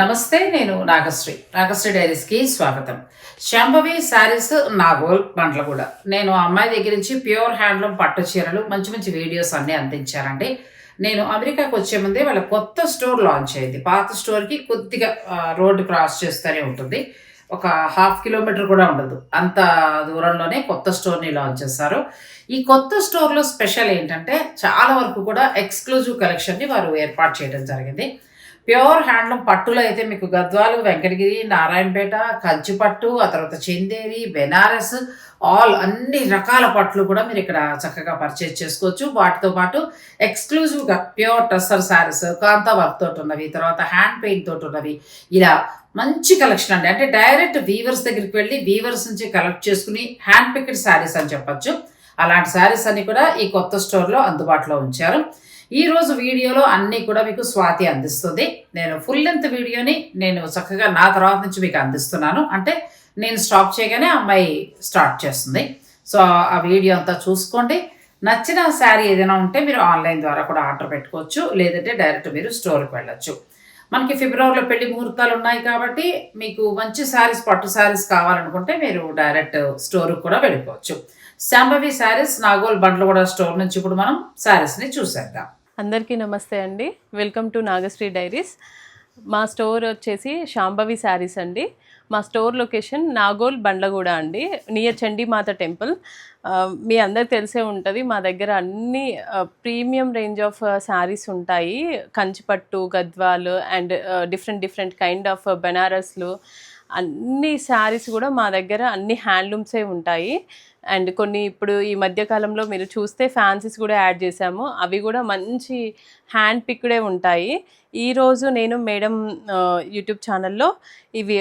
నమస్తే నేను నాగశ్రీ నాగశ్రీ డైరీస్కి స్వాగతం. శాంభవి శారీస్ నాగోల్ కూడా నేను అమ్మాయి దగ్గర నుంచి ప్యూర్ హ్యాండ్లూమ్ పట్టు చీరలు మంచి మంచి వీడియోస్ అన్నీ అందించారండి నేను అమెరికాకు వచ్చే ముందే వాళ్ళ కొత్త స్టోర్ లాంచ్ అయింది. పాత స్టోర్కి కొద్దిగా రోడ్డు క్రాస్ చేస్తూనే ఉంటుంది. ఒక హాఫ్ కిలోమీటర్ కూడా ఉండదు. అంత దూరంలోనే కొత్త స్టోర్ని లాంచ్ చేశారు. ఈ కొత్త స్టోర్లో స్పెషల్ ఏంటంటే చాలా వరకు కూడా ఎక్స్క్లూజివ్ కలెక్షన్ని వారు ఏర్పాటు చేయడం జరిగింది. ప్యూర్ హ్యాండ్లూమ్ పట్టులో అయితే మీకు గద్వాలు వెంకటగిరి నారాయణపేట కంచిపట్టు ఆ తర్వాత చందేరి బెనారస్ ఆల్ అన్ని రకాల పట్లు కూడా మీరు ఇక్కడ చక్కగా పర్చేజ్ చేసుకోవచ్చు. వాటితో పాటు ఎక్స్క్లూజివ్గా pure tussar saris kantha work తోటి ఉన్నవి తర్వాత హ్యాండ్ పెయింట్ తోటి ఉన్నవి ఇలా మంచి కలెక్షన్ అండి. అంటే డైరెక్ట్ వీవర్స్ దగ్గరికి వెళ్ళి వీవర్స్ నుంచి కలెక్ట్ చేసుకుని హ్యాండ్ పిక్డ్ శారీస్ అని చెప్పచ్చు. అలాంటి శారీస్ అన్ని కూడా ఈ కొత్త స్టోర్లో అందుబాటులో ఉంచారు. ఈరోజు వీడియోలో అన్నీ కూడా మీకు స్వాతి అందిస్తుంది. నేను ఫుల్ లెంత్ వీడియోని నేను చక్కగా నా తర్వాత నుంచి మీకు అందిస్తున్నాను. అంటే నేను స్టాప్ చేయగానే అమ్మాయి స్టార్ట్ చేస్తుంది. సో ఆ వీడియో అంతా చూసుకోండి. నచ్చిన శారీ ఏదైనా ఉంటే మీరు ఆన్లైన్ ద్వారా కూడా ఆర్డర్ పెట్టుకోవచ్చు. లేదంటే డైరెక్ట్ మీరు స్టోర్కి వెళ్ళచ్చు. మనకి ఫిబ్రవరిలో పెళ్ళి ముహూర్తాలు ఉన్నాయి కాబట్టి మీకు మంచి శారీస్ పట్టు శారీస్ కావాలనుకుంటే మీరు డైరెక్ట్ స్టోర్కి కూడా వెళ్ళిపోవచ్చు. శాంభవి శారీస్ నాగోల్ బండ్లగూడ స్టోర్ నుంచి ఇప్పుడు మనం శారీస్ని చూసేద్దాం. అందరికీ నమస్తే అండి. వెల్కమ్ టు నాగశ్రీ డైరీస్ మా స్టోర్ వచ్చేసి శాంభవి శారీస్ అండి. మా స్టోర్ లొకేషన్ నాగోల్ బండ్లగూడ అండి. నియర్ చండీమాత టెంపుల్ మీ అందరికి తెలిసే ఉంటుంది మా దగ్గర అన్ని ప్రీమియం రేంజ్ ఆఫ్ శారీస్ ఉంటాయి. కంచిపట్టు Gadwal and different different kind of బెనారస్లు అన్ని శారీస్ కూడా మా దగ్గర అన్ని హ్యాండ్లూమ్సే ఉంటాయి. అండ్ కొన్ని ఇప్పుడు ఈ మధ్యకాలంలో మీరు చూస్తే ఫ్యాన్సీస్ కూడా యాడ్ చేసాము అవి కూడా మంచి హ్యాండ్ పిక్డే ఉంటాయి. ఈరోజు నేను మేడం యూట్యూబ్ ఛానల్లో ఇవి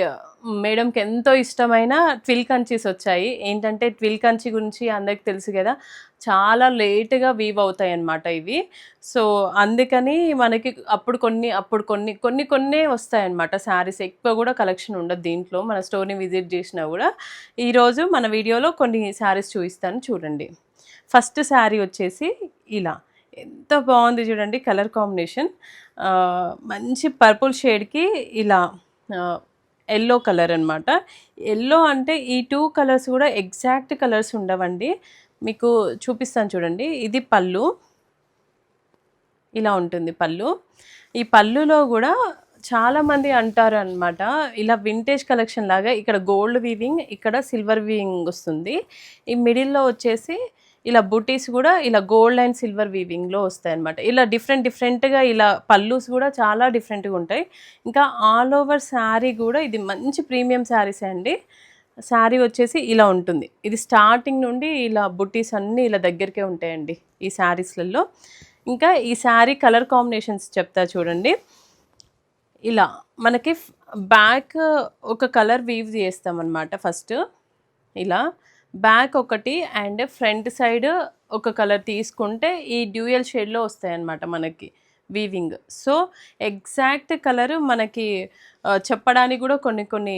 మేడంకి ఎంతో ఇష్టమైన ట్విల్ కంచీస్ వచ్చాయి. ఏంటంటే ట్విల్ కంచి గురించి అందరికి తెలుసు కదా చాలా లేట్గా వీవ్ అవుతాయి అన్నమాట ఇవి. సో అందుకని మనకి అప్పుడు కొన్ని అప్పుడు కొన్ని కొన్ని కొన్నే వస్తాయన్నమాట శారీస్. ఎక్కువ కూడా కలెక్షన్ ఉండదు దీంట్లో. మన స్టోర్ని విజిట్ చేసినా కూడా. ఈరోజు మన వీడియోలో కొన్ని శారీస్ చూపిస్తాను. చూడండి. ఫస్ట్ శారీ వచ్చేసి ఇలా. ఎంత బాగుంది చూడండి కలర్ కాంబినేషన్. మంచి పర్పుల్ షేడ్కి ఇలా ఎల్లో కలర్ అనమాట ఎల్లో అంటే ఈ టూ కలర్స్ కూడా ఎగ్జాక్ట్ కలర్స్ ఉండవండి. మీకు చూపిస్తాను చూడండి. ఇది పళ్ళు. ఇలా ఉంటుంది పళ్ళు. ఈ పళ్ళులో కూడా చాలామంది అంటారు అనమాట ఇలా వింటేజ్ కలెక్షన్ లాగా ఇక్కడ గోల్డ్ వీవింగ్ ఇక్కడ సిల్వర్ వీవింగ్ వస్తుంది. ఈ మిడిల్లో వచ్చేసి ఇలా బుటీస్ కూడా ఇలా గోల్డ్ అండ్ సిల్వర్ వీవింగ్లో వస్తాయి అనమాట ఇలా డిఫరెంట్ డిఫరెంట్గా ఇలా పల్లూస్ కూడా చాలా డిఫరెంట్గా ఉంటాయి. ఇంకా ఆల్ ఓవర్ శారీ కూడా ఇది మంచి ప్రీమియం శారీస్ అండి. శారీ వచ్చేసి ఇలా ఉంటుంది. ఇది స్టార్టింగ్ నుండి ఇలా బుట్టీస్ అన్నీ ఇలా దగ్గరికే ఉంటాయండి ఈ శారీస్లలో. ఇంకా ఈ శారీ కలర్ కాంబినేషన్స్ చెప్తా చూడండి. ఇలా మనకి బ్యాక్ ఒక కలర్ వీవ్ చేస్తామన్నమాట ఫస్ట్. ఇలా బ్యాక్ ఒకటి అండ్ ఫ్రంట్ సైడ్ ఒక కలర్ తీసుకుంటే ఈ డ్యూయల్ షేడ్లో వస్తాయన్నమాట మనకి వీవింగ్. సో ఎగ్జాక్ట్ కలర్ మనకి చెప్పడానికి కూడా కొన్ని కొన్ని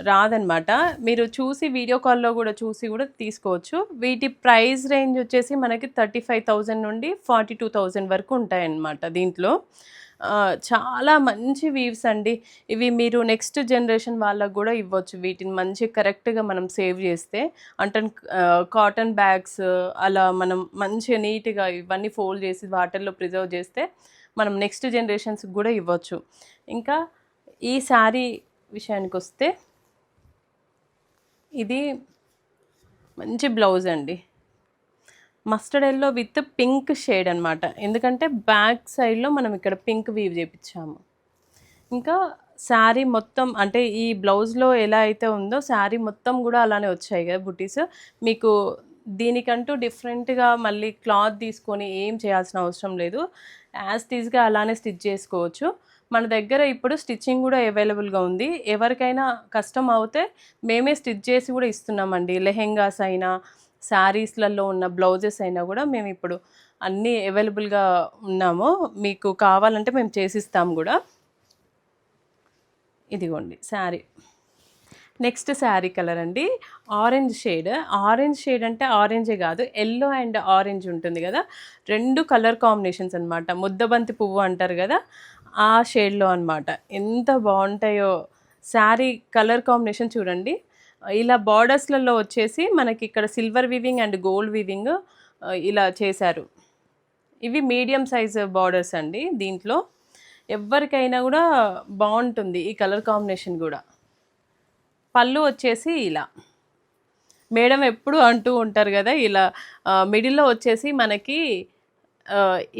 రాదనమాట. మీరు చూసి వీడియో కాల్లో కూడా చూసి కూడా తీసుకోవచ్చు. వీటి ప్రైస్ రేంజ్ వచ్చేసి మనకి థర్టీ ఫైవ్ థౌజండ్ నుండి ఫార్టీ టూ థౌజండ్ వరకు ఉంటాయన్నమాట దీంట్లో. చాలా మంచి వీవ్స్ అండి. ఇవి మీరు నెక్స్ట్ జనరేషన్ వాళ్ళకు కూడా ఇవ్వచ్చు. వీటిని మంచి కరెక్ట్గా మనం సేవ్ చేస్తే అంటే కాటన్ బ్యాగ్స్ అలా మనం మంచిగా నీట్గా ఇవన్నీ ఫోల్డ్ చేసి వాటర్లో ప్రిజర్వ్ చేస్తే మనం నెక్స్ట్ జనరేషన్స్కి కూడా ఇవ్వచ్చు. ఇంకా ఈ శారీ విషయానికి వస్తే ఇది మంచి బ్లౌజ్ అండి. Mustard yellow with pink shade అనమాట ఎందుకంటే బ్యాక్ సైడ్లో మనం ఇక్కడ పింక్ వీవ్ చేపించాము. ఇంకా శారీ మొత్తం అంటే ఈ బ్లౌజ్లో ఎలా అయితే ఉందో శారీ మొత్తం కూడా అలానే వచ్చాయి కదా బుటీస్. మీకు దీనికంటూ డిఫరెంట్గా మళ్ళీ క్లాత్ తీసుకొని ఏం చేయాల్సిన అవసరం లేదు. యాజ్ టీజ్గా అలానే స్టిచ్ చేసుకోవచ్చు. మన దగ్గర ఇప్పుడు స్టిచ్చింగ్ కూడా అవైలబుల్గా ఉంది. ఎవరికైనా కష్టం అవుతే మేమే స్టిచ్ చేసి కూడా ఇస్తున్నామండి. లెహెంగాస్ అయినా శారీస్లలో ఉన్న బ్లౌజెస్ అయినా కూడా మేము ఇప్పుడు అన్నీ అవైలబుల్గా ఉన్నాము. మీకు కావాలంటే మేము చేసిస్తాం కూడా. ఇదిగోండి శారీ. నెక్స్ట్ శారీ కలర్ అండి. Orange shade. ఆరెంజ్ షేడ్ అంటే ఆరెంజే కాదు ఎల్లో అండ్ ఆరెంజ్ ఉంటుంది కదా. రెండు కలర్ కాంబినేషన్స్ అనమాట ముద్దబంతి పువ్వు అంటారు కదా ఆ షేడ్లో అన్నమాట. ఎంత బాగుంటాయో. శారీ కలర్ కాంబినేషన్ చూడండి. ఇలా బార్డర్స్లలో వచ్చేసి మనకి ఇక్కడ silver weaving and gold weaving ఇలా చేశారు. ఇవి మీడియం సైజ్ బార్డర్స్ అండి దీంట్లో. ఎవరికైనా కూడా బాగుంటుంది ఈ కలర్ కాంబినేషన్ కూడా. పళ్ళు వచ్చేసి ఇలా. మేడం ఎప్పుడు అంటూ ఉంటారు కదా ఇలా మిడిల్లో వచ్చేసి మనకి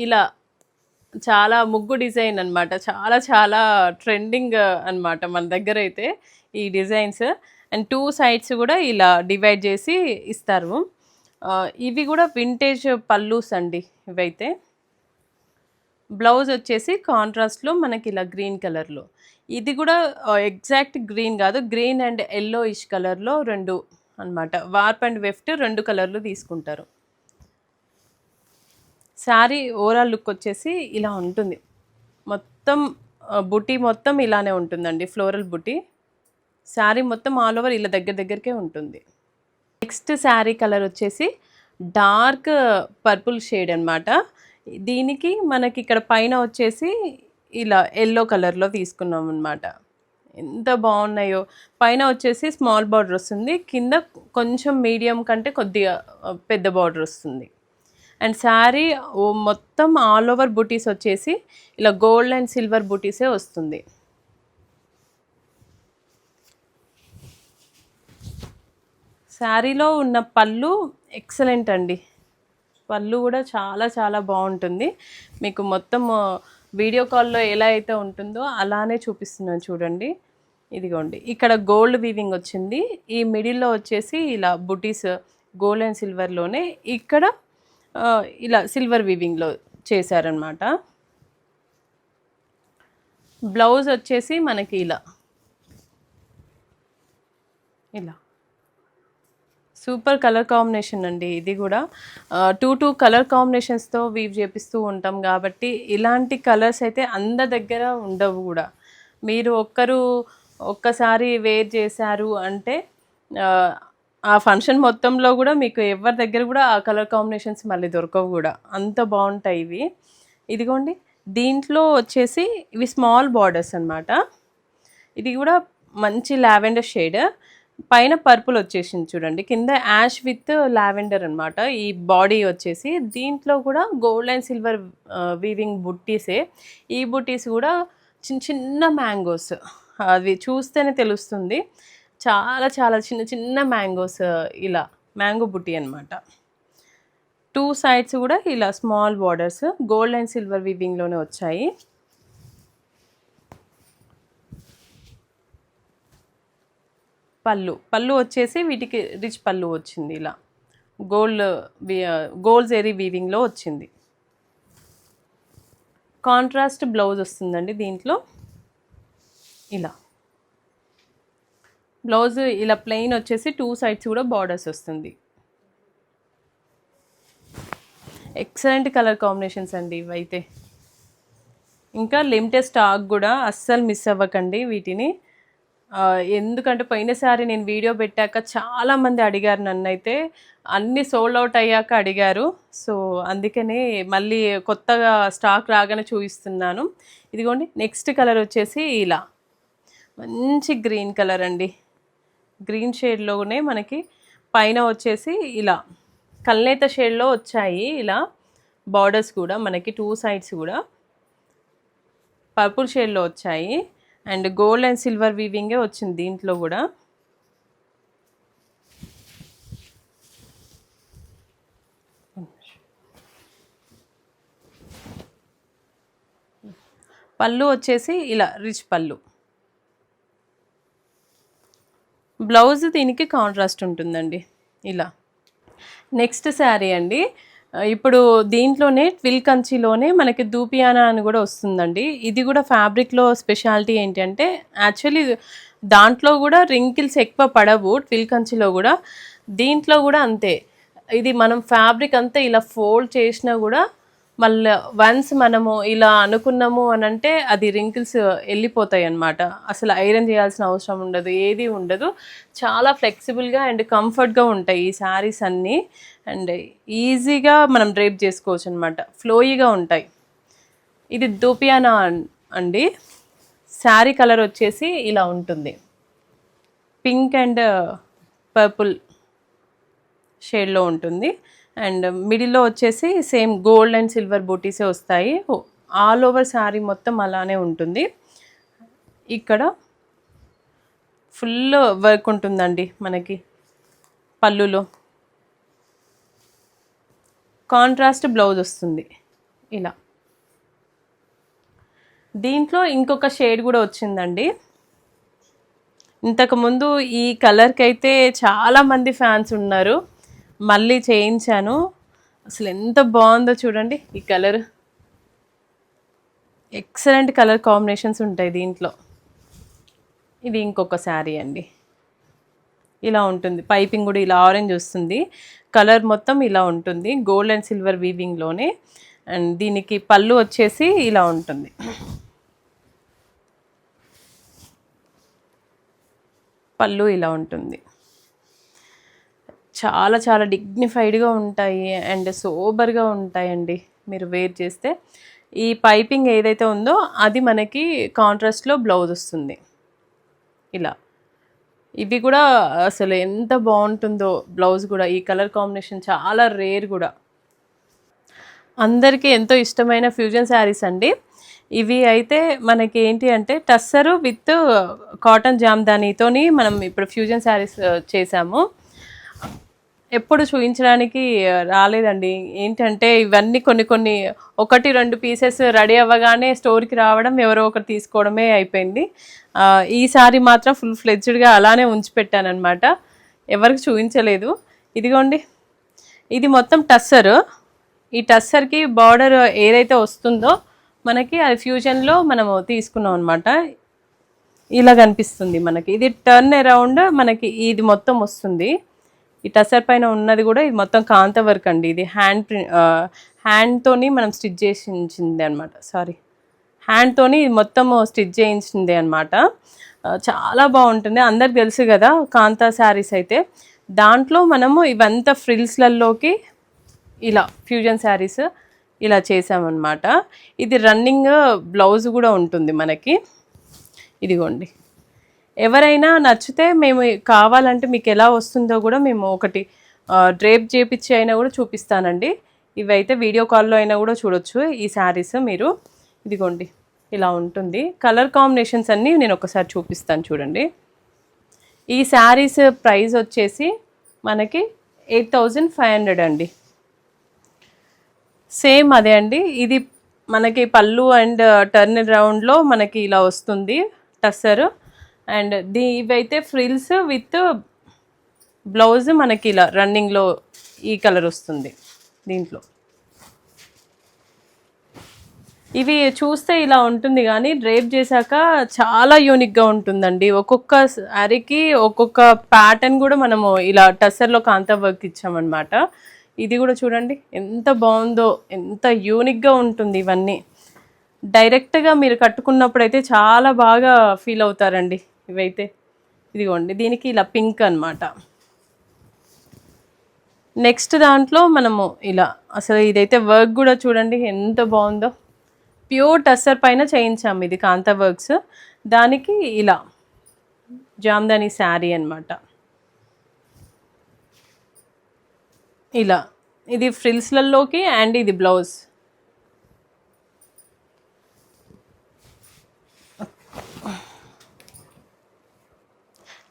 ఇలా చాలా ముగ్గు డిజైన్ అనమాట చాలా చాలా ట్రెండింగ్ అన్నమాట మన దగ్గర అయితే ఈ డిజైన్స్. అండ్ టూ సైడ్స్ కూడా ఇలా డివైడ్ చేసి ఇస్తారు. ఇవి కూడా వింటేజ్ పల్లూస్ అండి ఇవైతే. బ్లౌజ్ వచ్చేసి కాంట్రాస్ట్లో మనకి ఇలా గ్రీన్ కలర్లో. ఇది కూడా ఎగ్జాక్ట్ గ్రీన్ కాదు గ్రీన్ అండ్ ఎల్లో ఇష్ కలర్లో రెండు అనమాట వార్ప్ అండ్ వెఫ్ట్ రెండు కలర్లు తీసుకుంటారు. శారీ ఓవరాల్ లుక్ వచ్చేసి ఇలా ఉంటుంది. మొత్తం బుటీ మొత్తం ఇలానే ఉంటుందండి ఫ్లోరల్ బుటీ. శారీ మొత్తం ఆల్ ఓవర్ ఇలా దగ్గర దగ్గరకే ఉంటుంది. నెక్స్ట్ శారీ కలర్ వచ్చేసి డార్క్ పర్పుల్ షేడ్ అన్నమాట. దీనికి మనకి ఇక్కడ పైన వచ్చేసి ఇలా ఎల్లో కలర్లో తీసుకున్నాం అనమాట ఎంత బాగున్నాయో. పైన వచ్చేసి స్మాల్ బార్డర్ వస్తుంది. కింద కొంచెం మీడియం కంటే కొద్దిగా పెద్ద బార్డర్ వస్తుంది. అండ్ శారీ మొత్తం ఆల్ ఓవర్ బుటీస్ వచ్చేసి ఇలా గోల్డ్ అండ్ సిల్వర్ బుటీసే వస్తుంది. శారీలో ఉన్న పళ్ళు ఎక్సలెంట్ అండి. పళ్ళు కూడా చాలా చాలా బాగుంటుంది. మీకు మొత్తం వీడియో కాల్లో ఎలా అయితే ఉంటుందో అలానే చూపిస్తున్నాను చూడండి. ఇదిగోండి ఇక్కడ గోల్డ్ వీవింగ్ వచ్చింది. ఈ మిడిల్లో వచ్చేసి ఇలా బుటీస్ గోల్డ్ అండ్ సిల్వర్లోనే. ఇక్కడ ఇలా సిల్వర్ వీవింగ్లో చేశారనమాట బ్లౌజ్ వచ్చేసి మనకి ఇలా. ఇలా. సూపర్ కలర్ కాంబినేషన్ అండి ఇది కూడా. టూ టూ కలర్ కాంబినేషన్స్తో వీవ్ చేపిస్తూ ఉంటాం కాబట్టి ఇలాంటి కలర్స్ అయితే అందరి దగ్గర ఉండవు కూడా. మీరు ఒక్కరు ఒక్కసారి వేర్ చేశారు అంటే ఆ, ఫంక్షన్ మొత్తంలో కూడా మీకు ఎవరి దగ్గర కూడా ఆ కలర్ కాంబినేషన్స్ మళ్ళీ దొరకవు కూడా. అంత బాగుంటాయి ఇవి. ఇదిగోండి దీంట్లో వచ్చేసి ఇవి స్మాల్ బార్డర్స్ అన్నమాట. ఇది కూడా మంచి లావెండర్ షేడ్. పైన పర్పుల్ వచ్చేసింది చూడండి కింద యాష్ విత్ లావెండర్ అనమాట ఈ బాడీ వచ్చేసి దీంట్లో కూడా గోల్డ్ అండ్ సిల్వర్ వీవింగ్ బుట్టీసే. ఈ బుట్టీస్ కూడా చిన్న చిన్న మ్యాంగోస్. అవి చూస్తేనే తెలుస్తుంది. చాలా చాలా చిన్న చిన్న మ్యాంగోస్ ఇలా మ్యాంగో బుట్టి అనమాట టూ సైడ్స్ కూడా ఇలా small borders gold and silver వీవింగ్లోనే వచ్చాయి. పళ్ళు పళ్ళు వచ్చేసి వీటికి రిచ్ పళ్ళు వచ్చింది ఇలా. గోల్డ్ గోల్డ్ జెరీ వీవింగ్లో వచ్చింది. కాంట్రాస్ట్ బ్లౌజ్ వస్తుందండి దీంట్లో. ఇలా. బ్లౌజ్ ఇలా ప్లెయిన్ వచ్చేసి టూ సైడ్స్ కూడా బార్డర్స్ వస్తుంది. ఎక్సలెంట్ కలర్ కాంబినేషన్స్ అండి ఇవైతే. ఇంకా లిమిటెడ్ స్టాక్ కూడా అస్సలు మిస్ అవ్వకండి వీటిని. ఎందుకంటే పోయినసారి నేను వీడియో పెట్టాక చాలా మంది అడిగారు నన్ను అయితే అన్ని సోల్డ్ అవుట్ అయ్యాక అడిగారు. సో అందుకనే మళ్ళీ కొత్తగా స్టాక్ రాగానే చూపిస్తున్నాను. ఇదిగోండి నెక్స్ట్ కలర్ వచ్చేసి ఇలా. మంచి గ్రీన్ కలర్ అండి. గ్రీన్ షేడ్లోనే మనకి పైన వచ్చేసి ఇలా కల్నేత షేడ్లో వచ్చాయి ఇలా బార్డర్స్ కూడా మనకి టూ సైడ్స్ కూడా. పర్పుల్ షేడ్లో వచ్చాయి. అండ్ గోల్డ్ అండ్ సిల్వర్ వీవింగే వచ్చింది దీంట్లో కూడా. పళ్ళు వచ్చేసి ఇలా రిచ్ పళ్ళు. బ్లౌజ్ దీనికి కాంట్రాస్ట్ ఉంటుందండి. ఇలా. నెక్స్ట్ శారీ అండి. ఇప్పుడు దీంట్లోనే ట్విల్ కంచిలోనే మనకి దూపియానా అని కూడా వస్తుందండి. ఇది కూడా ఫ్యాబ్రిక్లో స్పెషాలిటీ ఏంటంటే యాక్చువల్లీ దాంట్లో కూడా రింకిల్స్ ఎక్కువ పడవు ట్విల్ కంచిలో కూడా. దీంట్లో కూడా అంతే. ఇది మనం ఫ్యాబ్రిక్ అంతా ఇలా ఫోల్డ్ చేసినా కూడా మళ్ళీ వన్స్ మనము ఇలా అనుకున్నాము అని అంటే అది రింకిల్స్ వెళ్ళిపోతాయి అన్నమాట. అసలు ఐరన్ చేయాల్సిన అవసరం ఉండదు ఏది ఉండదు. చాలా ఫ్లెక్సిబుల్గా అండ్ కంఫర్ట్గా ఉంటాయి ఈ శారీస్ అన్నీ. అండ్ ఈజీగా మనం డ్రేప్ చేసుకోవచ్చు అనమాట ఫ్లోయీగా ఉంటాయి. ఇది దూపియానా అండి. శారీ కలర్ వచ్చేసి ఇలా ఉంటుంది. పింక్ అండ్ పర్పుల్ షేడ్లో ఉంటుంది. అండ్ మిడిల్లో వచ్చేసి సేమ్ గోల్డ్ అండ్ సిల్వర్ బూటీసే వస్తాయి. ఆల్ ఓవర్ శారీ మొత్తం అలానే ఉంటుంది. ఇక్కడ ఫుల్ వర్క్ ఉంటుందండి మనకి పళ్ళులో. కాంట్రాస్ట్ బ్లౌజ్ వస్తుంది ఇలా. దీంట్లో ఇంకొక షేడ్ కూడా వచ్చిందండి. ఇంతకుముందు ఈ కలర్కి అయితే చాలామంది ఫ్యాన్స్ ఉన్నారు. మళ్ళీ చేయించాను. అసలు ఎంత బాగుందో చూడండి ఈ కలర్. ఎక్సలెంట్ కలర్ కాంబినేషన్స్ ఉంటాయి దీంట్లో. ఇది ఇంకొక శారీ అండి. ఇలా ఉంటుంది. పైపింగ్ కూడా ఇలా ఆరెంజ్ వస్తుంది. కలర్ మొత్తం ఇలా ఉంటుంది. గోల్డ్ అండ్ సిల్వర్ వీవింగ్లోనే అండ్ దీనికి పళ్ళు వచ్చేసి ఇలా ఉంటుంది. పళ్ళు ఇలా ఉంటుంది. చాలా చాలా డిగ్నిఫైడ్గా ఉంటాయి అండ్ సోబర్గా ఉంటాయండి. మీరు వేర్ చేస్తే ఈ పైపింగ్ ఏదైతే ఉందో అది మనకి కాంట్రాస్ట్లో బ్లౌజ్ వస్తుంది. ఇలా. ఇవి కూడా అసలు ఎంత బాగుంటుందో బ్లౌజ్ కూడా. ఈ కలర్ కాంబినేషన్ చాలా రేర్ కూడా. అందరికీ ఎంతో ఇష్టమైన ఫ్యూజన్ శారీస్ అండి. ఇవి అయితే మనకి ఏంటి అంటే టస్సరు విత్ కాటన్ జామ్దానీతోని మనం ఇప్పుడు ఫ్యూజన్ శారీస్ చేసాము. ఎప్పుడు చూపించడానికి రాలేదండి. ఏంటంటే ఇవన్నీ కొన్ని కొన్ని ఒకటి రెండు పీసెస్ రెడీ అవ్వగానే స్టోర్కి రావడం ఎవరో ఒకరు తీసుకోవడమే అయిపోయింది. ఈసారి మాత్రం ఫుల్ ఫ్లెడ్జ్డ్గా అలానే ఉంచి పెట్టానమాట ఎవరికి చూపించలేదు ఇదిగోండి. ఇది మొత్తం టస్సర్. ఈ టస్సర్కి బార్డర్ ఏదైతే వస్తుందో మనకి అది ఫ్యూజన్లో మనము తీసుకున్నాం అనమాట ఇలా కనిపిస్తుంది మనకి. ఇది టర్న్ అరౌండ్ మనకి ఇది మొత్తం వస్తుంది. ఈ టసర్ పైన ఉన్నది కూడా ఇది మొత్తం కాంత వర్క్ అండి. ఇది హ్యాండ్ ప్రింట్ హ్యాండ్తోని మనం స్టిచ్ చేసించింది అనమాట సారీ హ్యాండ్తోని ఇది మొత్తం స్టిచ్ చేయించింది అనమాట చాలా బాగుంటుంది. అందరికి తెలుసు కదా కాంతా శారీస్ అయితే. దాంట్లో మనము ఇవంతా ఫ్రిల్స్లలోకి ఇలా ఫ్యూజన్ శారీస్ ఇలా చేసామన్నమాట. ఇది రన్నింగ్ బ్లౌజ్ కూడా ఉంటుంది మనకి. ఇదిగోండి. ఎవరైనా నచ్చితే మేము కావాలంటే మీకు ఎలా వస్తుందో కూడా మేము ఒకటి డ్రేప్ చేపించి అయినా కూడా చూపిస్తానండి. ఇవైతే వీడియో కాల్లో అయినా కూడా చూడొచ్చు. ఈ శారీస్ మీరు ఇదిగోండి ఇలా ఉంటుంది. కలర్ కాంబినేషన్స్ అన్నీ నేను ఒకసారి చూపిస్తాను చూడండి. ఈ శారీస్ ప్రైస్ వచ్చేసి మనకి ఎయిట్ థౌజండ్ ఫైవ్ హండ్రెడ్ అండి. సేమ్ అదే అండి. ఇది మనకి పళ్ళు అండ్ టర్న్ రౌండ్లో మనకి ఇలా వస్తుంది టస్సర్. అండ్ దీ ఇవైతే ఫ్రిల్స్ విత్ బ్లౌజ్ మనకి ఇలా రన్నింగ్లో ఈ కలర్ వస్తుంది దీంట్లో. ఇవి చూస్తే ఇలా ఉంటుంది కానీ డ్రేప్ చేశాక చాలా యూనిక్గా ఉంటుందండి. ఒక్కొక్క శారీకి ఒక్కొక్క ప్యాటర్న్ కూడా మనము ఇలా టస్సర్లో కాంతా వర్క్ ఇచ్చామన్నమాట. ఇది కూడా చూడండి ఎంత బాగుందో ఎంత యూనిక్గా ఉంటుంది ఇవన్నీ. డైరెక్ట్గా మీరు కట్టుకున్నప్పుడు అయితే చాలా బాగా ఫీల్ అవుతారండి. ఇవైతే ఇదిగోండి దీనికి ఇలా పింక్ అన్నమాట. నెక్స్ట్ దాంట్లో మనము ఇలా అసలు ఇదైతే వర్క్ కూడా చూడండి ఎంత బాగుందో. ప్యూర్ టస్సర్ పైన చేయించాము ఇది కాంతా వర్క్స్. దానికి ఇలా జామ్దాని శారీ అనమాట ఇలా ఇది ఫ్రిల్స్లలోకి అండ్ ఇది బ్లౌజ్.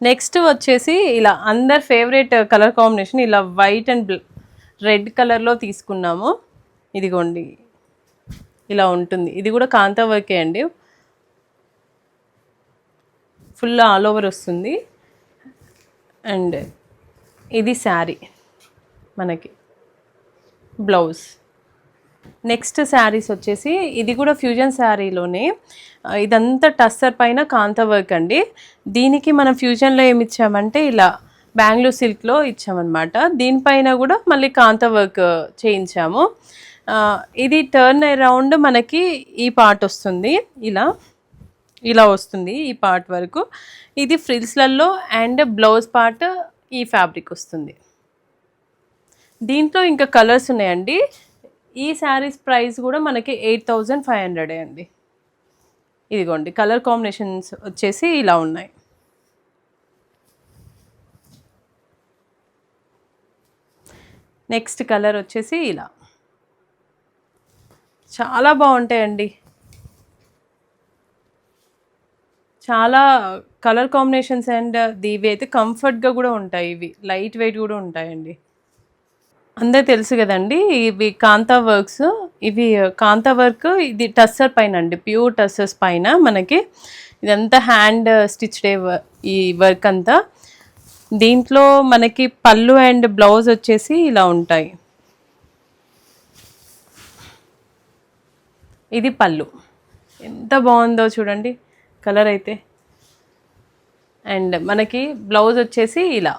నెక్స్ట్ వచ్చేసి ఇలా అందరి ఫేవరెట్ కలర్ కాంబినేషన్ ఇలా వైట్ అండ్ రెడ్ కలర్లో తీసుకున్నాము. ఇదిగోండి. ఇలా ఉంటుంది. ఇది కూడా కాంతా వర్కే అండి. ఫుల్ ఆల్ ఓవర్ వస్తుంది. అండ్ ఇది శారీ మనకి. బ్లౌజ్ నెక్స్ట్ శారీస్ వచ్చేసి ఇది కూడా ఫ్యూజన్ శారీలోనే. ఇదంతా టస్సర్ పైన కాంత వర్క్ అండి. దీనికి మనం ఫ్యూజన్లో ఏమి ఇచ్చామంటే ఇలా బెంగళూరు సిల్క్లో ఇచ్చామన్నమాట. దీనిపైన కూడా మళ్ళీ కాంత వర్క్ చేయించాము. ఇది టర్న్ అరౌండ్ మనకి ఈ పార్ట్ వస్తుంది. ఇలా ఇలా వస్తుంది ఈ పార్ట్ వరకు. ఇది ఫ్రిల్స్లలో అండ్ బ్లౌజ్ పార్ట్ ఈ ఫ్యాబ్రిక్ వస్తుంది. దీంట్లో ఇంకా కలర్స్ ఉన్నాయండి. ఈ శారీస్ ప్రైస్ కూడా మనకి ఎయిట్ థౌజండ్ ఫైవ్ హండ్రెడ్ అండి. ఇదిగోండి కలర్ కాంబినేషన్స్ వచ్చేసి ఇలా ఉన్నాయి. నెక్స్ట్ కలర్ వచ్చేసి ఇలా. చాలా బాగుంటాయండి. చాలా కలర్ కాంబినేషన్స్ అండ్ ఇవి అయితే కంఫర్ట్గా కూడా ఉంటాయి ఇవి. లైట్ వెయిట్ కూడా ఉంటాయండి. అందరు తెలుసు కదండి ఇవి కాంతా వర్క్స్. ఇవి కాంతా వర్క్ ఇది టస్సర్ పైన అండి ప్యూర్ టస్సర్స్ పైన మనకి ఇదంతా హ్యాండ్ స్టిచ్డ్ ఈ వర్క్ అంతా. దీంట్లో మనకి పళ్ళు అండ్ బ్లౌజ్ వచ్చేసి ఇలా ఉంటాయి. ఇది పళ్ళు. ఎంత బాగుందో చూడండి కలర్ అయితే. అండ్ మనకి బ్లౌజ్ వచ్చేసి ఇలా.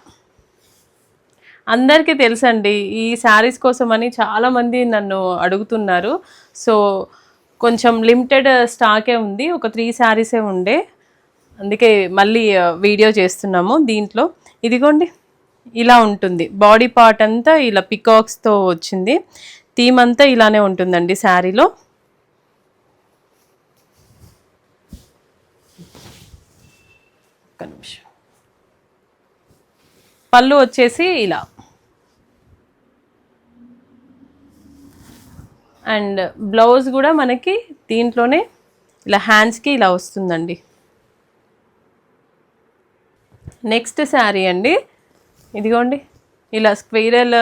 అందరికీ తెలుసండి ఈ శారీస్ కోసం అని చాలామంది నన్ను అడుగుతున్నారు. సో కొంచెం లిమిటెడ్ స్టాకే ఉంది ఒక త్రీ శారీసే ఉండే. అందుకే మళ్ళీ వీడియో చేస్తున్నాము దీంట్లో. ఇదిగోండి ఇలా ఉంటుంది. బాడీ పార్ట్ అంతా ఇలా పికాక్స్తో వచ్చింది. థీమ్ అంతా ఇలానే ఉంటుందండి శారీలో. ఒక్క నిమిషం. పళ్ళు వచ్చేసి ఇలా. అండ్ బ్లౌజ్ కూడా మనకి దీంట్లోనే ఇలా హ్యాండ్స్కి ఇలా వస్తుందండి. నెక్స్ట్ శారీ అండి. ఇదిగోండి. ఇలా స్క్వేరల్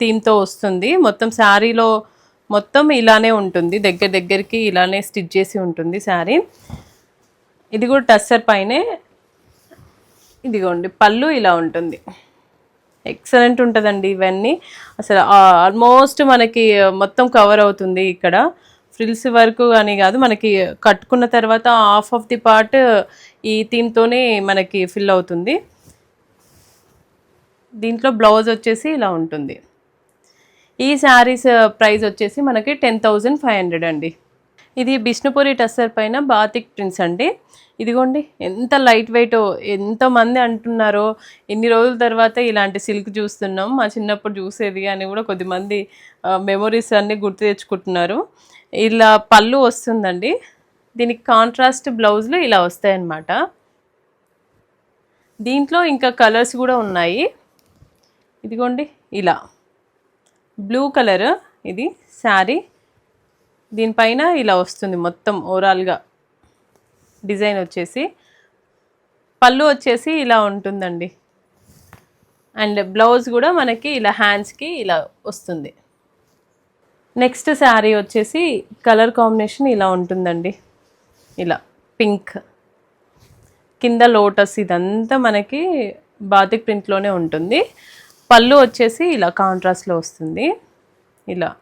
థీమ్తో వస్తుంది. మొత్తం శారీలో మొత్తం ఇలానే ఉంటుంది. దగ్గర దగ్గరికి ఇలానే స్టిచ్ చేసి ఉంటుంది శారీ. ఇది కూడా టస్సర్ పైనే. ఇదిగోండి. పళ్ళు ఇలా ఉంటుంది. ఎక్సలెంట్ ఉంటుందండి ఇవన్నీ. అసలు ఆల్మోస్ట్ మనకి మొత్తం కవర్ అవుతుంది ఇక్కడ. ఫ్రిల్స్ వరకు అని కాదు మనకి కట్టుకున్న తర్వాత హాఫ్ ఆఫ్ ది పార్ట్ ఈ థీమ్తోనే మనకి ఫిల్ అవుతుంది. దీంట్లో బ్లౌజ్ వచ్చేసి ఇలా ఉంటుంది. ఈ శారీస్ ప్రైస్ వచ్చేసి మనకి టెన్ థౌజండ్ ఫైవ్ హండ్రెడ్ అండి. ఇది బిష్ణుపురి టస్సర్ పైన బాతిక్ ప్రింట్స్ అండి. ఇదిగోండి ఎంత లైట్ వెయిట్ ఎంతమంది అంటున్నారో ఎన్ని రోజుల తర్వాత ఇలాంటి సిల్క్ చూస్తున్నాం మా చిన్నప్పుడు చూసేది అని కూడా కొద్దిమంది మెమొరీస్ అన్నీ గుర్తు తెచ్చుకుంటున్నారు. ఇలా పళ్ళు వస్తుందండి. దీనికి కాంట్రాస్ట్ బ్లౌజులు ఇలా వస్తాయన్నమాట. దీంట్లో ఇంకా కలర్స్ కూడా ఉన్నాయి. ఇదిగోండి ఇలా. బ్లూ కలర్ ఇది శారీ. దీనిపైన ఇలా వస్తుంది మొత్తం ఓవరాల్గా డిజైన్ వచ్చేసి. పళ్ళు వచ్చేసి ఇలా ఉంటుందండి. అండ్ బ్లౌజ్ కూడా మనకి ఇలా హ్యాండ్స్కి ఇలా వస్తుంది. నెక్స్ట్ శారీ వచ్చేసి కలర్ కాంబినేషన్ ఇలా ఉంటుందండి. ఇలా పింక్. కింద లోటస్ ఇదంతా మనకి బాతిక్ ప్రింట్లోనే ఉంటుంది. పళ్ళు వచ్చేసి ఇలా కాంట్రాస్ట్లో వస్తుంది. ఇలా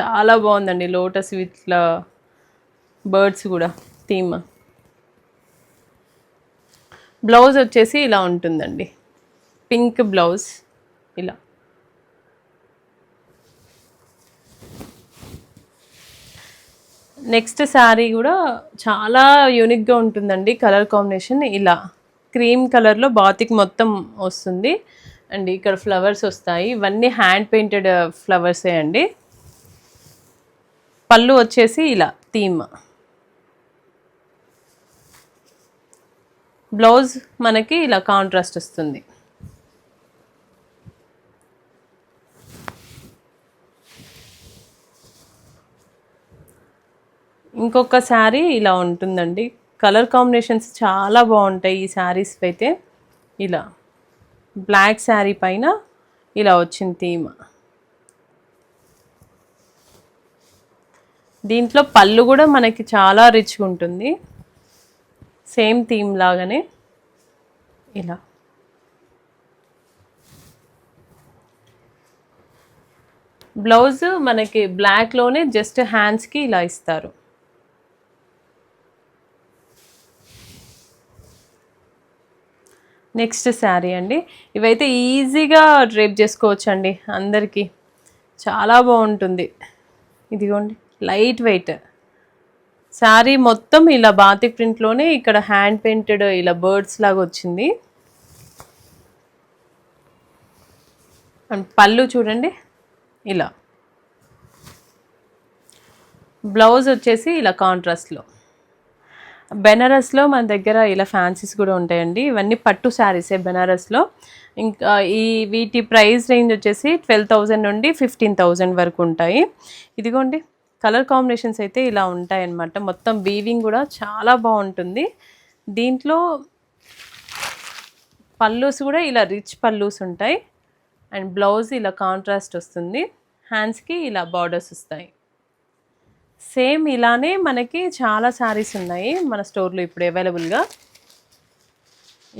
చాలా బాగుందండి లోటస్ ఇట్లా బర్డ్స్ కూడా థీమ్. బ్లౌజ్ వచ్చేసి ఇలా ఉంటుందండి. పింక్ బ్లౌజ్ ఇలా. నెక్స్ట్ శారీ కూడా చాలా యూనిక్గా ఉంటుందండి కలర్ కాంబినేషన్ ఇలా. క్రీమ్ కలర్లో బాతిక్ మొత్తం వస్తుంది. అండ్ ఇక్కడ ఫ్లవర్స్ వస్తాయి. ఇవన్నీ హ్యాండ్ పెయింటెడ్ ఫ్లవర్సే అండి. పళ్ళు వచ్చేసి ఇలా థీమ్. బ్లౌజ్ మనకి ఇలా కాంట్రాస్ట్ వస్తుంది. ఇంకొక శారీ ఇలా ఉంటుందండి. కలర్ కాంబినేషన్స్ చాలా బాగుంటాయి ఈ శారీస్ అయితే. ఇలా బ్లాక్ శారీ పైన ఇలా వచ్చింది థీమ్. దీంట్లో పళ్ళు కూడా మనకి చాలా రిచ్గా ఉంటుంది. సేమ్ థీమ్ లాగానే ఇలా. బ్లౌజ్ మనకి బ్లాక్లోనే జస్ట్ హ్యాండ్స్కి ఇలా ఇస్తారు. నెక్స్ట్ శారీ అండి. ఇవైతే ఈజీగా డ్రేప్ చేసుకోవచ్చు అండి అందరికీ. చాలా బాగుంటుంది. ఇదిగోండి. Light weight. శారీ మొత్తం ఇలా బాతిక్ ప్రింట్లోనే ఇక్కడ హ్యాండ్ పెయింటెడ్ ఇలా బర్డ్స్ లాగా వచ్చింది. అండ్ పళ్ళు చూడండి. ఇలా. బ్లౌజ్ వచ్చేసి ఇలా కాంట్రాస్ట్లో బెనారస్లో మన దగ్గర ఇలా ఫ్యాన్సీస్ కూడా ఉంటాయండి. ఇవన్నీ పట్టు శారీసే బెనారస్లో ఇంకా ఈ వీటి ప్రైస్ రేంజ్ వచ్చేసి ట్వెల్వ్ థౌజండ్ నుండి ఫిఫ్టీన్ థౌజండ్ వరకు ఉంటాయి. ఇదిగోండి. కలర్ కాంబినేషన్స్ అయితే ఇలా ఉంటాయి అన్నమాట మొత్తం వీవింగ్ కూడా చాలా బాగుంటుంది. దీంట్లో పల్లూస్ కూడా ఇలా రిచ్ పల్లూస్ ఉంటాయి. అండ్ బ్లౌజ్ ఇలా కాంట్రాస్ట్ వస్తుంది. హ్యాండ్స్కి ఇలా బార్డర్స్ వస్తాయి. సేమ్ ఇలానే మనకి చాలా శారీస్ ఉన్నాయి మన స్టోర్లో ఇప్పుడు అవైలబుల్గా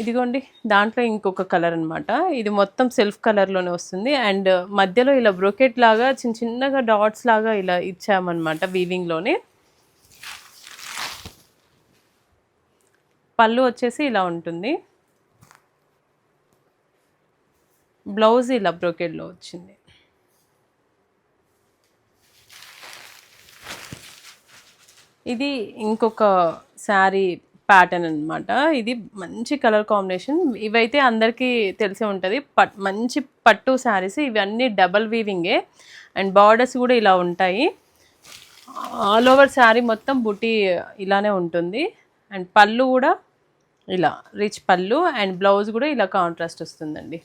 ఇదిగోండి దాంట్లో ఇంకొక కలర్ అనమాట ఇది మొత్తం సెల్ఫ్ కలర్లోనే వస్తుంది. అండ్ మధ్యలో ఇలా బ్రోకెట్ లాగా చిన్న చిన్నగా డాట్స్ లాగా ఇలా ఇచ్చామన్నమాట వీవింగ్లోనే పళ్ళు వచ్చేసి ఇలా ఉంటుంది. బ్లౌజ్ ఇలా బ్రోకెడ్లో వచ్చింది. ఇది ఇంకొక శారీ ప్యాటర్న్ అనమాట ఇది మంచి కలర్ కాంబినేషన్ ఇవైతే అందరికీ తెలిసే ఉంటుంది. పట్ మంచి పట్టు శారీస్ ఇవన్నీ డబల్ వీవింగే అండ్ బార్డర్స్ కూడా ఇలా ఉంటాయి. ఆల్ ఓవర్ శారీ మొత్తం బుటీ ఇలానే ఉంటుంది. అండ్ పళ్ళు కూడా ఇలా రిచ్ పళ్ళు. అండ్ బ్లౌజ్ కూడా ఇలా కాంట్రాస్ట్ వస్తుందండి.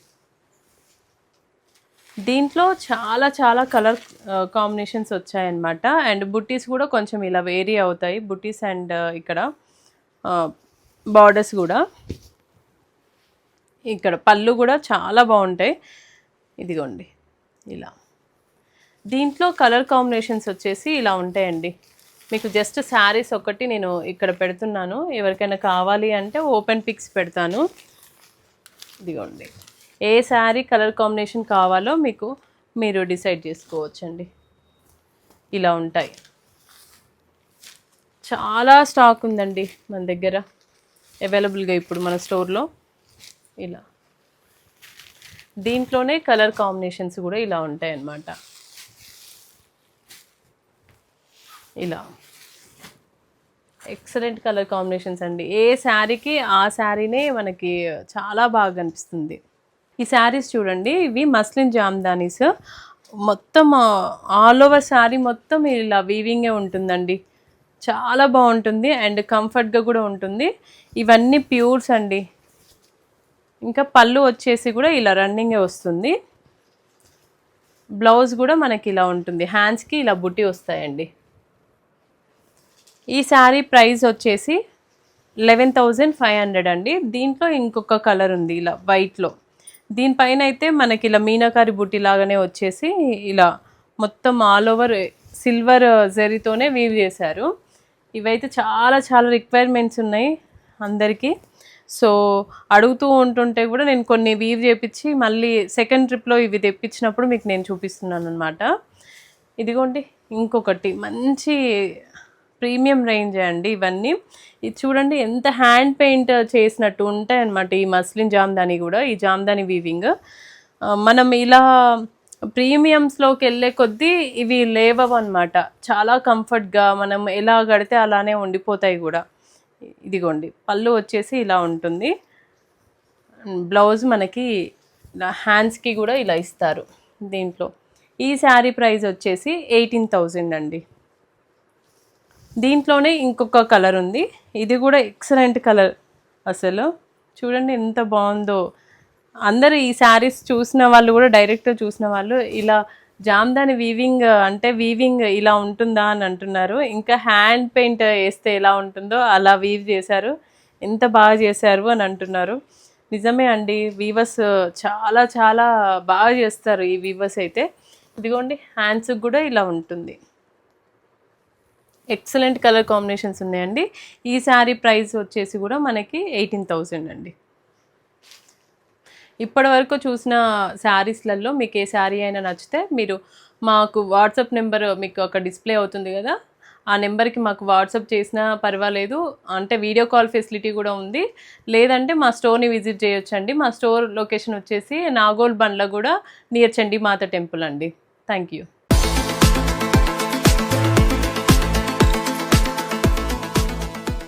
దీంట్లో చాలా చాలా కలర్ కాంబినేషన్స్ వచ్చాయన్నమాట. అండ్ బుట్టీస్ కూడా కొంచెం ఇలా వేరీ అవుతాయి. బుట్టీస్ అండ్ ఇక్కడ బార్డర్స్ కూడా. ఇక్కడ పళ్ళు కూడా చాలా బాగుంటాయి. ఇదిగోండి ఇలా. దీంట్లో కలర్ కాంబినేషన్స్ వచ్చేసి ఇలా ఉంటాయండి. మీకు జస్ట్ శారీస్ ఒకటి నేను ఇక్కడ పెడుతున్నాను. ఎవరికైనా కావాలి అంటే ఓపెన్ పిక్స్ పెడతాను. ఇదిగోండి ఏ శారీ కలర్ కాంబినేషన్ కావాలో మీకు మీరు డిసైడ్ చేసుకోవచ్చండి. ఇలా ఉంటాయి. చాలా స్టాక్ ఉందండి మన దగ్గర. అవైలబుల్గా ఇప్పుడు మన స్టోర్లో. ఇలా. దీంట్లోనే కలర్ కాంబినేషన్స్ కూడా ఇలా ఉంటాయి అన్నమాట ఇలా. ఎక్సలెంట్ కలర్ కాంబినేషన్స్ అండి. ఏ శారీకి ఆ శారీనే మనకి చాలా బాగా కనిపిస్తుంది ఈ శారీస్ చూడండి ఇవి మస్లిన్ జామ్దానీస్. మొత్తం ఆల్ ఓవర్ శారీ మొత్తం ఇలా వీవింగే ఉంటుందండి. చాలా బాగుంటుంది అండ్ కంఫర్ట్గా కూడా ఉంటుంది. ఇవన్నీ ప్యూర్స్ అండి. ఇంకా పళ్ళు వచ్చేసి కూడా ఇలా రన్నింగే వస్తుంది. బ్లౌజ్ కూడా మనకి ఇలా ఉంటుంది. హ్యాండ్స్కి ఇలా బుట్టి వస్తాయండి. ఈ శారీ ప్రైస్ వచ్చేసి లెవెన్ థౌజండ్ ఫైవ్ హండ్రెడ్ అండి. దీంట్లో ఇంకొక కలర్ ఉంది ఇలా వైట్లో దీనిపైన అయితే మనకి ఇలా మీనాకారి బుట్టి లాగానే వచ్చేసి ఇలా మొత్తం ఆల్ ఓవర్ సిల్వర్ జరీతోనే వీవ్ చేశారు. ఇవైతే చాలా చాలా రిక్వైర్మెంట్స్ ఉన్నాయి అందరికీ. సో అడుగుతూ ఉంటుంటే కూడా నేను కొన్ని వీవ్ చేపించి మళ్ళీ సెకండ్ ట్రిప్లో ఇవి తెప్పించినప్పుడు మీకు నేను చూపిస్తున్నాను అనమాట ఇదిగోండి ఇంకొకటి. మంచి ప్రీమియం రేంజ్ అండి ఇవన్నీ. ఇది చూడండి ఎంత హ్యాండ్ పెయింట్ చేసినట్టు ఉంటాయి అనమాట ఈ మస్లిన్ జామ్దాని కూడా ఈ జామ్దాని వీవింగ్ మనం ఇలా ప్రీమియమ్స్లోకి వెళ్ళే కొద్దీ ఇవి లేవవు అనమాట చాలా కంఫర్ట్గా మనం ఎలా కడితే అలానే ఉండిపోతాయి కూడా. ఇదిగోండి పళ్ళు వచ్చేసి ఇలా ఉంటుంది. బ్లౌజ్ మనకి ఇలా హ్యాండ్స్కి కూడా ఇలా ఇస్తారు దీంట్లో. ఈ శారీ ప్రైస్ వచ్చేసి ఎయిటీన్ థౌజండ్ అండి. దీంట్లోనే ఇంకొక కలర్ ఉంది. ఇది కూడా ఎక్సలెంట్ కలర్ అసలు. చూడండి ఎంత బాగుందో. అందరు ఈ శారీస్ చూసిన వాళ్ళు కూడా డైరెక్ట్గా చూసిన వాళ్ళు ఇలా జామ్దాని వీవింగ్ uh, అంటే వీవింగ్ ఇలా ఉంటుందా అని అంటున్నారు. ఇంకా హ్యాండ్ పెయింట్ వేస్తే ఎలా ఉంటుందో అలా వీవ్ చేశారు. ఎంత బాగా చేశారు అని అంటున్నారు. నిజమే అండి వీవర్స్ uh, చాలా చాలా బాగా చేస్తారు ఈ వీవర్స్ అయితే. ఇదిగోండి హ్యాండ్స్కి కూడా ఇలా ఉంటుంది. ఎక్సలెంట్ కలర్ కాంబినేషన్స్ ఉన్నాయండి. ఈ శారీ ప్రైస్ వచ్చేసి కూడా మనకి ఎయిటీన్ థౌజండ్ అండి. ఇప్పటి వరకు చూసిన శారీస్లలో మీకు ఏ శారీ అయినా నచ్చితే మీరు మాకు వాట్సాప్ నెంబర్ మీకు ఒక డిస్ప్లే అవుతుంది కదా ఆ నెంబర్కి మాకు వాట్సాప్ చేసినా పర్వాలేదు. అంటే వీడియో కాల్ ఫెసిలిటీ కూడా ఉంది. లేదంటే మా స్టోర్ని విజిట్ చేయొచ్చండి. మా స్టోర్ లొకేషన్ వచ్చేసి నాగోల్ బండ్ల కూడా నియర్ చండీమాత టెంపుల్ అండి. Thank you